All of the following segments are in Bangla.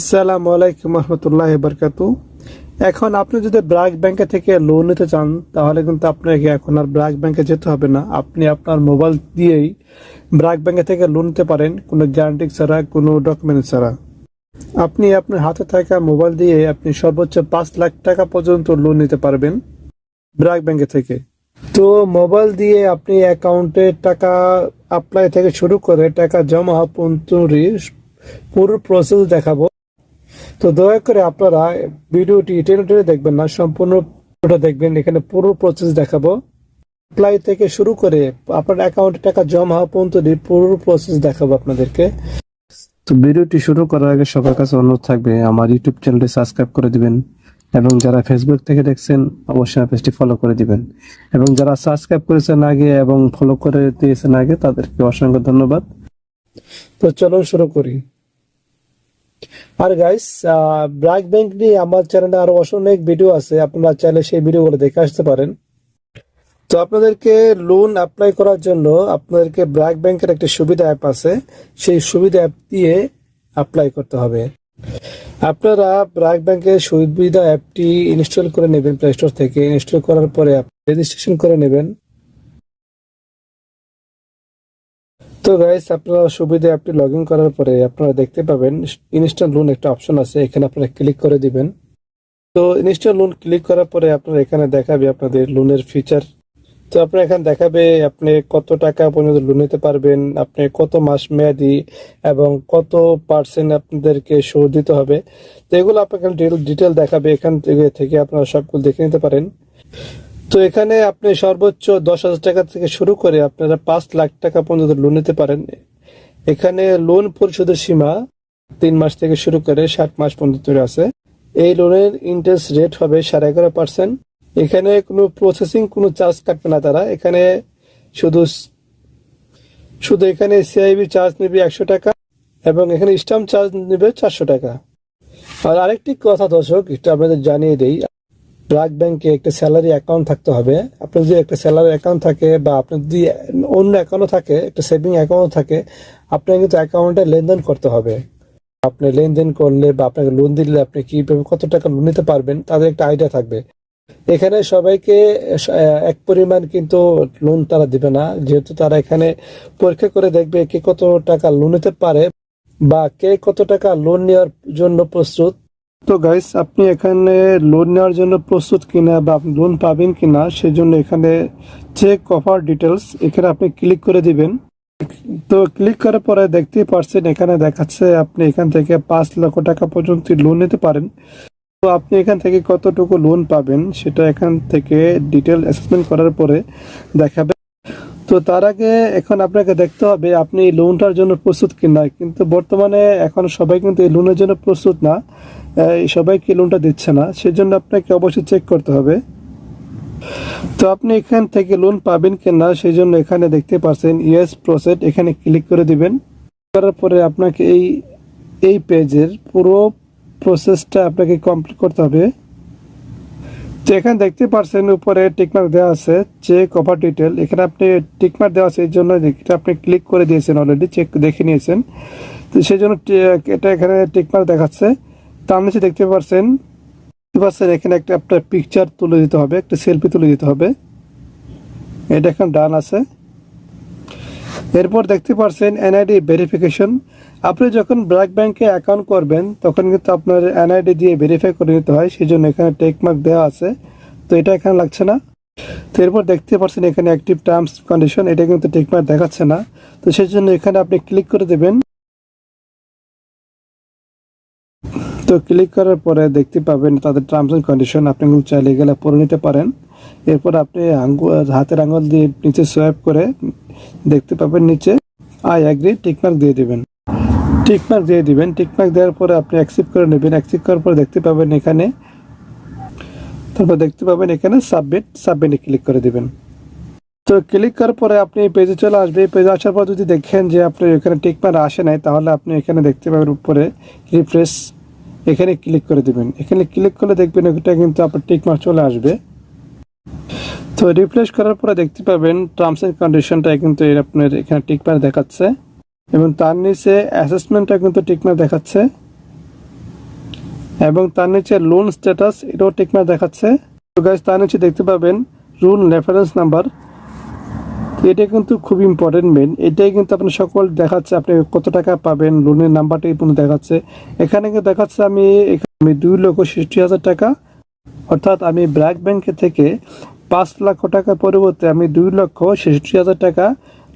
আসসালামু আলাইকুম রহমতুল্লাহ বরকাতু। এখন আপনি যদি ব্র্যাক ব্যাংকে থেকে লোন নিতে চান, তাহলে কিন্তু আপনাকে এখন আর ব্র্যাক ব্যাংকে যেতে হবে না। আপনি আপনার মোবাইল দিয়েই ব্র্যাক ব্যাংকে থেকে লোন নিতে পারেন, কোনো গ্যারান্টি ছাড়া, কোনো ডকুমেন্ট ছাড়া। আপনি আপনার হাতে থাকা মোবাইল দিয়ে আপনি সর্বোচ্চ পাঁচ লাখ টাকা পর্যন্ত লোন নিতে পারবেন ব্র্যাক ব্যাংকে থেকে। তো মোবাইল দিয়ে আপনি অ্যাকাউন্টে টাকা অ্যাপ্লাই থেকে শুরু করে টাকা জমা পর্যন্ত পুরো প্রসেস দেখাবো। তো দয়া করে আপনারা ভিডিওটি টেনে টেনে দেখবেন না, সম্পূর্ণ পুরোটা দেখবেন। এখানে পুরো প্রসেস দেখাবো। অ্যাপ্লাই থেকে শুরু করে আপনার অ্যাকাউন্টে টাকা জমা পর্যন্ত পুরো প্রসেস দেখাবো আপনাদেরকে। তো ভিডিওটি শুরু করার আগে সবার কাছে অনুরোধ থাকবে, আমার ইউটিউব চ্যানেলটি সাবস্ক্রাইব করে দিবেন এবং যারা ফেসবুক থেকে দেখছেন, অবশ্যই পেজটি ফলো করে দিবেন। এবং যারা সাবস্ক্রাইব করেছেন আগে এবং ফলো করে দিয়েছেন আগে, তাদেরকে অসংখ্য ধন্যবাদ। তো চলো শুরু করি। আর গাইস ব্র্যাক ব্যাংক নিয়ে আমার চ্যানেলে আরও অনেক ভিডিও আছে, আপনারা চাইলে সেই ভিডিওগুলো দেখে আসতে পারেন। তো আপনাদেরকে লোন অ্যাপ্লাই করার জন্য আপনাদেরকে ব্র্যাক ব্যাংকের একটা সুবিধা অ্যাপ আছে, সেই সুবিধা অ্যাপ দিয়ে অ্যাপ্লাই করতে হবে। আপনারা ব্র্যাক ব্যাংকের সুবিধা অ্যাপটি ইনস্টল করে নেবেন প্লে স্টোর থেকে। ইনস্টল করার পরে রেজিস্ট্রেশন করে নেবেন। তো গাইস আপনারা সুবিধা অ্যাপটি লগ ইন করার পরে আপনারা দেখতে পাবেন ইনস্ট্যান্ট লোন একটা অপশন আছে, এখানে আপনারা ক্লিক করে দিবেন। তো ইনস্ট্যান্ট লোন ক্লিক করার পরে আপনারা এখানে দেখাবে আপনাদের লোনের ফিচার তো আপনার এখানে দেখাবে আপনি কত টাকা পর্যন্ত লোন নিতে পারবেন, আপনি কত মাস মেয়াদি এবং কত পার্সেন্ট আপনাদেরকে সুদ দিতে হবে। তো এগুলো আপনাকে ডিটেল দেখাবে, এখান থেকে আপনারা সবগুলো দেখে নিতে পারেন। তো এখানে আপনি সর্বোচ্চ দশ হাজার টাকা থেকে শুরু করে আপনারা পাঁচ লাখ টাকা পর্যন্ত লোন নিতে পারেন। এখানে লোন পরিশোধের সীমা তিন মাস থেকে শুরু করে ষাট মাস পর্যন্ত আছে। এই লোনের ইন্টারেস্ট রেট হবে সাড়ে এগারো পার্সেন্ট এখানে কোনো প্রসেসিং কোনো চার্জ কাটবে না তারা। এখানে শুধু শুধু এখানে সিআইবি চার্জ নেবে একশো টাকা এবং এখানে স্টাম্প চার্জ নেবে চারশো টাকা। আর আরেকটি কথা দর্শক এটা আপনাদের জানিয়ে দেই। ব্র্যাক ব্যাংকে একটা স্যালারি অ্যাকাউন্ট থাকতে হবে। আপনার যদি একটা স্যালারি অ্যাকাউন্ট থাকে বা আপনার যদি অন্য অ্যাকাউন্টও থাকে, একটা সেভিং অ্যাকাউন্ট থাকে, আপনাকে কিন্তু অ্যাকাউন্টে লেনদেন করতে হবে। আপনি লেনদেন করলে বা আপনাকে লোন দিলে আপনি কীভাবে কত টাকা লোন নিতে পারবেন, তাদের একটা আইডিয়া থাকবে। এখানে সবাইকে এক পরিমাণ কিন্তু লোন তারা দিবে না। যেহেতু তারা এখানে পরীক্ষা করে দেখবে কে কত টাকা লোন নিতে পারে বা কে কত টাকা লোন নেওয়ার জন্য প্রস্তুত। তো গাইস আপনি এখানে লোন নেওয়ার জন্য প্রস্তুত কিনা বা আপনি লোন পাবেন কিনা সেজন্য এখানে চেক অফার ডিটেলস এখানে আপনি ক্লিক করে দিবেন। তো ক্লিক করার পরে দেখতেই পারছেন, এখানে দেখাচ্ছে আপনি এখান থেকে পাঁচ লক্ষ টাকা পর্যন্ত লোন নিতে পারেন। তো আপনি এখান থেকে কতটুকু লোন পাবেন সেটা এখান থেকে ডিটেল অ্যাসেসমেন্ট করার পরে দেখাবে। তো তার আগে এখন আপনাকে দেখতে হবে, আপনি লোনটার জন্য প্রস্তুত কিনা কিন্তু বর্তমানে এখন সবাই কিন্তু এই লোনের জন্য প্রস্তুত না। সবাইকে লোনটা দিচ্ছে না? সেজন্য আপনাকে অবশ্যই চেক করতে হবে। তো আপনি এখান থেকে লোন পাবেন কিনা সেই জন্য এখানে দেখতে পাচ্ছেন ইয়েস প্রসেস এখানে ক্লিক করে দিবেন। করার পরে আপনাকে এই এই পেজের পুরো প্রসেসটা আপনাকে কমপ্লিট করতে হবে। তো এখানে দেখতে পাচ্ছেন উপরে টিকমার্ক দেওয়া আছে চেক অফার ডিটেল এখানে আপনি টিকমার্ক দেওয়া আছে, এই জন্য এটা আপনি ক্লিক করে দিয়েছেন অলরেডি চেক দেখে নিয়েছেন। তো সেই জন্য এটা এখানে টিকমার্ক দেখাচ্ছে। তার নিচে দেখতে পাচ্ছেন দেখতে পাচ্ছেন এখানে একটা আপনার পিকচার তুলে দিতে হবে, একটা সেলফি তুলে দিতে হবে। এটা এখন ডান আছে। এরপর দেখতে পাচ্ছেন এনআইডি ভেরিফিকেশন আপনি যখন ব্র্যাক ব্যাংকে অ্যাকাউন্ট করবেন, তখন কিন্তু আপনার এনআইডি দিয়ে ভেরিফাই করে নিতে হয় সেই জন্য এখানে টেকমার্ক দেওয়া আছে। তো এটা এখানে লাগছে না। তো এরপর দেখতে পাচ্ছেন এখানে অ্যাক্টিভ টার্মস কন্ডিশন এটা কিন্তু টেকমার্ক দেখাচ্ছে না। তো সেই জন্য এখানে আপনি ক্লিক করে দেবেন। তো ক্লিক করার পরে দেখতে পাবেন তাদের টার্মস এন্ড কন্ডিশন আপনি চাইলে গেলে পড়ে নিতে পারেন। এরপর আপনি আঙ্গুল হাতের আঙ্গুল দিয়ে নিচে সোয়াইপ করে দেখতে পাবেন নিচে আই অ্যাগ্রি টিকমার্ক দিয়ে দিবেন। টিকমার্ক দিয়ে দিবেন। টিকমার্ক দেওয়ার পরে আপনি অ্যাকসেপ্ট করে নেবেন। অ্যাকসেপ্ট করার পরে দেখতে পাবেন এখানে, তারপর দেখতে পাবেন এখানে সাবমিট সাবমিটে ক্লিক করে দিবেন। তো ক্লিক করার পরে আপনি এই পেজে চলে আসবে এই পেজে আসার পর যদি দেখেন যে আপনি এখানে টিকমার্ক আসে নাই, তাহলে আপনি এখানে দেখতে পাবেন উপরে রিফ্রেশ এখানে ক্লিক করে দেবেন। এখানে ক্লিক করলে দেখবেন ওইটা কিন্তু আপনার টিকমার্ক চলে আসবে। তো রিফ্রেশ করার পরে দেখতে পাবেন টার্মস এন্ড কন্ডিশনটা কিন্তু আপনার এখানে টিকমার্ক দেখাচ্ছে। এবং তার নিচে অ্যাসেসমেন্টটা কিন্তু টিকমার্ক দেখাচ্ছে। এবং তার নিচে লোন স্ট্যাটাস এটাও টিকমার্ক দেখাচ্ছে। তো তার নিচে দেখতে পাবেন রুল রেফারেন্স নাম্বার এটা কিন্তু খুব ইম্পর্টেন্ট মেন এটাই কিন্তু আপনার সকল দেখাচ্ছে, আপনি কত টাকা পাবেন লোনের নাম্বারটা কিন্তু দেখাচ্ছে। এখানে কিন্তু দেখাচ্ছে আমি আমি দুই লক্ষ ষষ্টি হাজার টাকা। অর্থাৎ আমি ব্র্যাক ব্যাংকে থেকে পাঁচ লক্ষ টাকার পরিবর্তে আমি দুই লক্ষ ছেষট্টি হাজার টাকা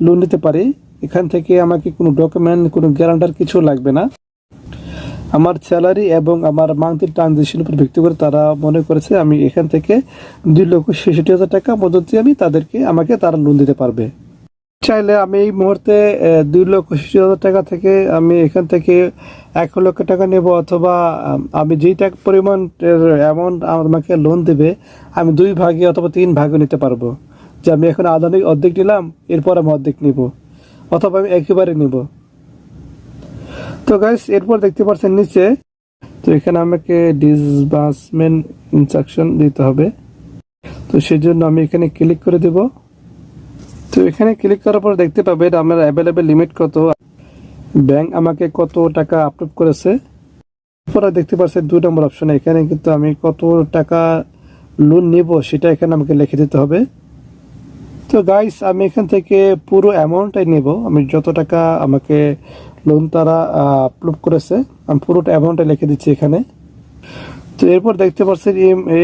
লোন নিতে পারি। এখান থেকে আমাকে কোনো ডকুমেন্ট কোনো গ্যারান্টার কিছু লাগবে না। আমার স্যালারি এবং আমার মান্থলি ট্রানজেকশন উপর ভিত্তি করে তারা মনে করেছে, আমি এখান থেকে দুই লক্ষ ছেষট্টি হাজার টাকা মদত দিয়ে আমি তাদেরকে, আমাকে তারা লোন দিতে পারবে। চাইলে আমি এই মুহূর্তে দুই লক্ষ ছেষট্টি হাজার টাকা থেকে আমি এখান থেকে এক লক্ষ টাকা নেব অথবা, আমি যেই টাকা পরিমাণ অ্যামাউন্ট আমাকে লোন দেবে, আমি দুই ভাগে অথবা তিন ভাগে নিতে পারব। যে আমি এখন আদানি অর্ধেক নিলাম, এরপর আমি অর্ধেক নিব। অথবা আমি একেবারে নিব। তো গাইস এরপর দেখতে পাচ্ছেন নিচে, তো এখানে আমাকে ডিসবার্সমেন্ট ইনস্ট্রাকশন দিতে হবে। তো সেই জন্য আমি এখানে ক্লিক করে দেব। তো এখানে ক্লিক করার পর দেখতে পাবেন আমার অ্যাভেলেবেল লিমিট কত। ব্যাংক আমাকে কত টাকা আপলোড করেছে। পরে দেখতে পাচ্ছেন দুই নম্বর অপশনে এখানে কিন্তু আমি কত টাকা লোন নিব সেটা এখানে আমাকে লিখে দিতে হবে। তো গাইস আমি এখান থেকে পুরো অ্যামাউন্টটাই নেব। আমি যত টাকা আমাকে লোন তারা আপলোড করেছে, আমি পুরোটা অ্যামাউন্টটা লিখে দিচ্ছি এখানে। তো এরপর দেখতে পাচ্ছেন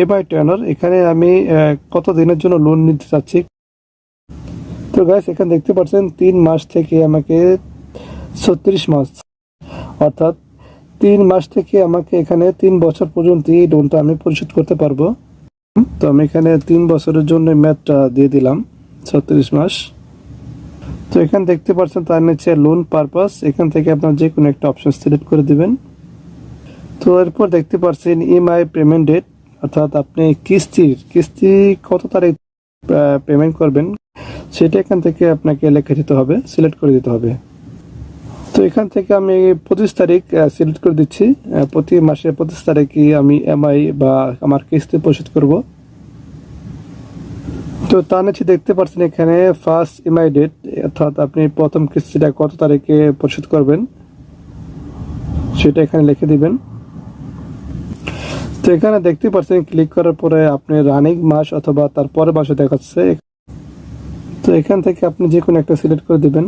এমআই টেনর এখানে আমি কত দিনের জন্য লোন নিতে চাচ্ছি। তো গাইস এখানে দেখতে পাচ্ছেন, তিন মাস থেকে আমাকে ছত্রিশ মাস। অর্থাৎ তিন মাস থেকে আমাকে এখানে তিন বছর পর্যন্ত এই লোনটা আমি পরিশোধ করতে পারব। তো আমি এখানে তিন বছরের জন্য ম্যাথটা দিয়ে দিলাম। ছত্রিশ মাস। তো এখানে দেখতে পাচ্ছেন তার নিচে লোন পারপাস এখান থেকে আপনার যে কোনো একটা অপশন সিলেক্ট করে দিবেন। তো এরপর দেখতে পাচ্ছেন ইএমআই পেমেন্ট ডেট অর্থাৎ আপনি কিস্তির, কিস্তি কত তারিখ পেমেন্ট করবেন, সেটা এখান থেকে আপনাকে লিখে দিতে হবে সিলেক্ট করে দিতে হবে। তো এখান থেকে আমি পঁচিশ তারিখ সিলেক্ট করে দিচ্ছি। প্রতি মাসে পঁচিশ তারিখে আমি এমআই বা আমার কিস্তি পরিশোধ করব। তো তার নিচে দেখতে পাচ্ছেন এখানে ফার্স্ট ইএমআই ডেট অর্থাৎ আপনি প্রথম কিস্তিটা কত তারিখে পরিশোধ করবেন, সেটা এখানে লিখে দিবেন। তো এখানে দেখতে পাচ্ছেন ক্লিক করার পরে আপনি রানিং মাস অথবা তার পরের মাসে দেখাচ্ছে। তো এখান থেকে আপনি যে কোনো একটা সিলেক্ট করে দিবেন।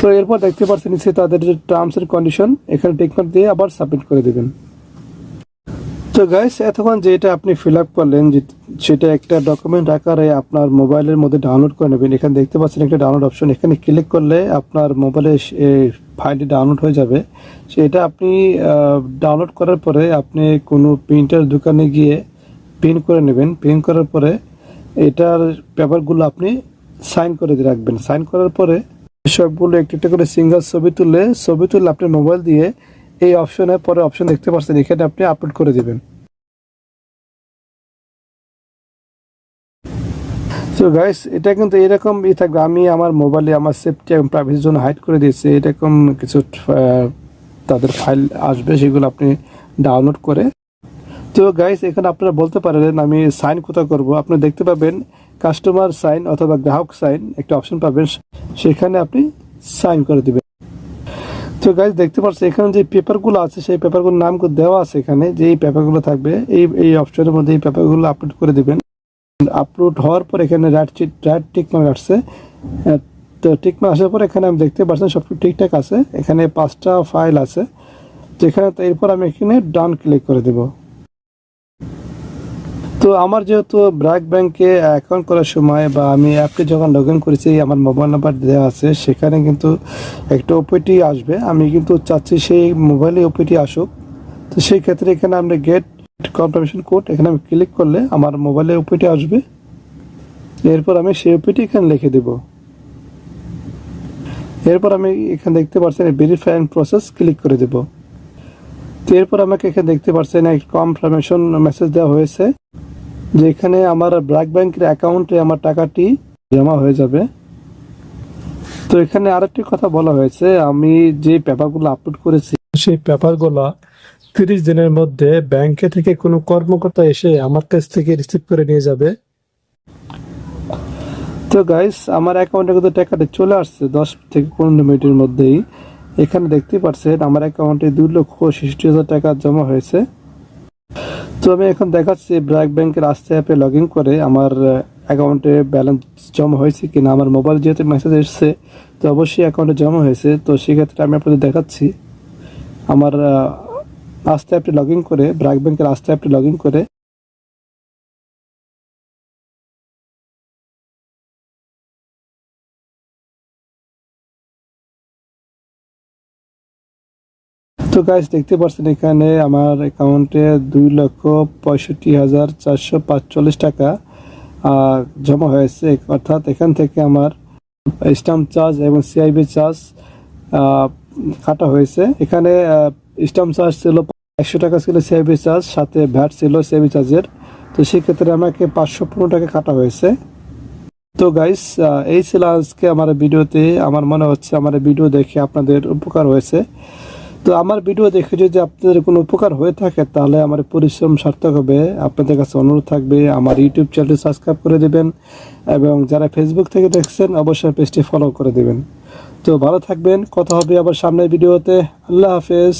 তো এরপর দেখতে পাচ্ছেন নিচে তাদের যে টার্মস এন্ড কন্ডিশন এখানে টিকমার্ক দিয়ে আবার সাবমিট করে দিবেন। তো গাইস এতক্ষণ যেটা আপনি ফিল আপ করলেন সেটা একটা ডকুমেন্ট আকারে আপনার মোবাইলের মধ্যে ডাউনলোড করে নেবেন। এখানে দেখতে পাচ্ছেন একটা ডাউনলোড অপশন এখানে ক্লিক করলে আপনার মোবাইলে ফাইলটি ডাউনলোড হয়ে যাবে। সেটা আপনি ডাউনলোড করার পরে আপনি কোনো প্রিন্টার দোকানে গিয়ে প্রিন্ট করে নেবেন। প্রিন্ট করার পরে এটার পেপারগুলো আপনি সাইন করে রাখবেন। সাইন করার পরে সবগুলো একটা একটা করে সিঙ্গেল ছবি তুললে ছবি তুললে আপনার মোবাইল দিয়ে এই অপশনে পরে অপশন দেখতে পাচ্ছেন এখানে আপনি আপলোড করে দিবেন। তো গাইস এটা কিন্তু এরকম ই থাকবে, আমি আমার মোবাইলে আমার সেফটি এবং প্রাইভেসির জন্য হাইড করে দিয়েছি, এরকম কিছু তাদের ফাইল আসবে, সেগুলো আপনি ডাউনলোড করে। তো গাইস এখানে আপনারা বলতে পারেন আমি সাইন কোথাও করব? আপনি দেখতে পাবেন কাস্টমার সাইন অথবা গ্রাহক সাইন একটা অপশন পাবেন, সেখানে আপনি সাইন করে দিবেন। তো গাইজ দেখতে পাচ্ছেন, এখানে যে পেপারগুলো আছে, সেই পেপারগুলোর নাম দেওয়া আছে এখানে, যে এই পেপারগুলো থাকবে, এই এই অপশনের মধ্যে এই পেপারগুলো আপলোড করে দিবেন। আপলোড হওয়ার পর এখানে রাইট রাইট টিক মার্ক আসছে। তো টিক মার্ক আসার পর এখানে আমি দেখতে পাচ্ছেন সব ঠিকঠাক আছে। এখানে পাঁচটা ফাইল আছে। তো এরপর আমি এখানে ডান ক্লিক করে দেব। তো আমার যেহেতু ব্র্যাক ব্যাংকে অ্যাকাউন্ট করার সময় বা আমি অ্যাপটি যখন লগ ইন করেছি, আমার মোবাইল নাম্বার দেওয়া আছে, সেখানে কিন্তু একটা ওপিটি আসবে। আমি কিন্তু চাচ্ছি সেই মোবাইলে ওপিটি আসুক। তো সেই ক্ষেত্রে এখানে আমরা গেট কনফার্মেশন কোড এখানে আমি ক্লিক করলে আমার মোবাইলে ওপিটি আসবে। এরপর আমি সেই ওপিটি এখানে লিখে দেব। এরপর আমি এখানে দেখতে পাচ্ছেন ভেরিফাই প্রসেস ক্লিক করে দেব। তো এরপর আমাকে এখানে দেখতে পাচ্ছেন এক কনফার্মেশন মেসেজ দেওয়া হয়েছে। যে এখানে আমার ব্র্যাক ব্যাংকের অ্যাকাউন্টে আমার টাকাটি জমা হয়ে যাবে। তো এখানে আরেকটি কথা বলা হয়েছে, আমি যে পেপারগুলো আপলোড করেছি, সেই পেপারগুলো তিরিশ দিনের মধ্যে ব্যাংকে থেকে কোনো কর্মকর্তা এসে আমার কাছ থেকে রিসিভ করে নিয়ে যাবে। তো গাইস আমার অ্যাকাউন্টে কিন্তু টাকাটা চলে আসছে দশ থেকে পনেরো মিনিটের মধ্যেই। এখানে দেখতে পাচ্ছেন, আমার অ্যাকাউন্টে দুই লক্ষ ষষ্টি হাজার টাকা জমা হয়েছে। তো আমি এখন দেখাচ্ছি ব্র্যাক ব্যাংকের আস্তে অ্যাপে লগ ইন করে আমার অ্যাকাউন্টে ব্যালেন্স জমা হয়েছে কিনা। আমার মোবাইল যেহেতু মেসেজ এসছে, তো অবশ্যই অ্যাকাউন্টে জমা হয়েছে। তো সেক্ষেত্রে আমি আপনাদের দেখাচ্ছি। আমার আস্তে অ্যাপটি লগ ইন করে, ব্র্যাক ব্যাংকের আস্তে অ্যাপটি লগ ইন করে তো গাইস দেখতে পাচ্ছেন এখানে আমার অ্যাকাউন্টে দুই লক্ষ পঁয়ষট্টি হাজার চারশো পাঁচচল্লিশ টাকা জমা হয়েছে। অর্থাৎ এখান থেকে আমার স্টাম্প চার্জ এবং সিআইবি চার্জ কাটা হয়েছে। এখানে স্টাম্প চার্জ ছিল একশো টাকা ছিল সিআইবি চার্জ সাথে ভ্যাট ছিল সিআইবি চার্জের তো সেক্ষেত্রে আমাকে পাঁচশো পনেরো টাকা কাটা হয়েছে। তো গাইস এই ছিল আজকে আমার ভিডিওতে আমার মনে হচ্ছে আমার ভিডিও দেখে আপনাদের উপকার হয়েছে। তো আমার ভিডিও দেখে যদি আপনাদের কোনো উপকার হয়ে থাকে, তাহলে আমার পরিশ্রম সার্থক হবে। আপনাদের কাছে অনুরোধ থাকবে, আমার ইউটিউব চ্যানেলটি সাবস্ক্রাইব করে দেবেন এবং যারা ফেসবুক থেকে দেখছেন, অবশ্যই পেজটি ফলো করে দেবেন। তো ভালো থাকবেন, কথা হবে আবার সামনের ভিডিওতে। আল্লাহ হাফেজ।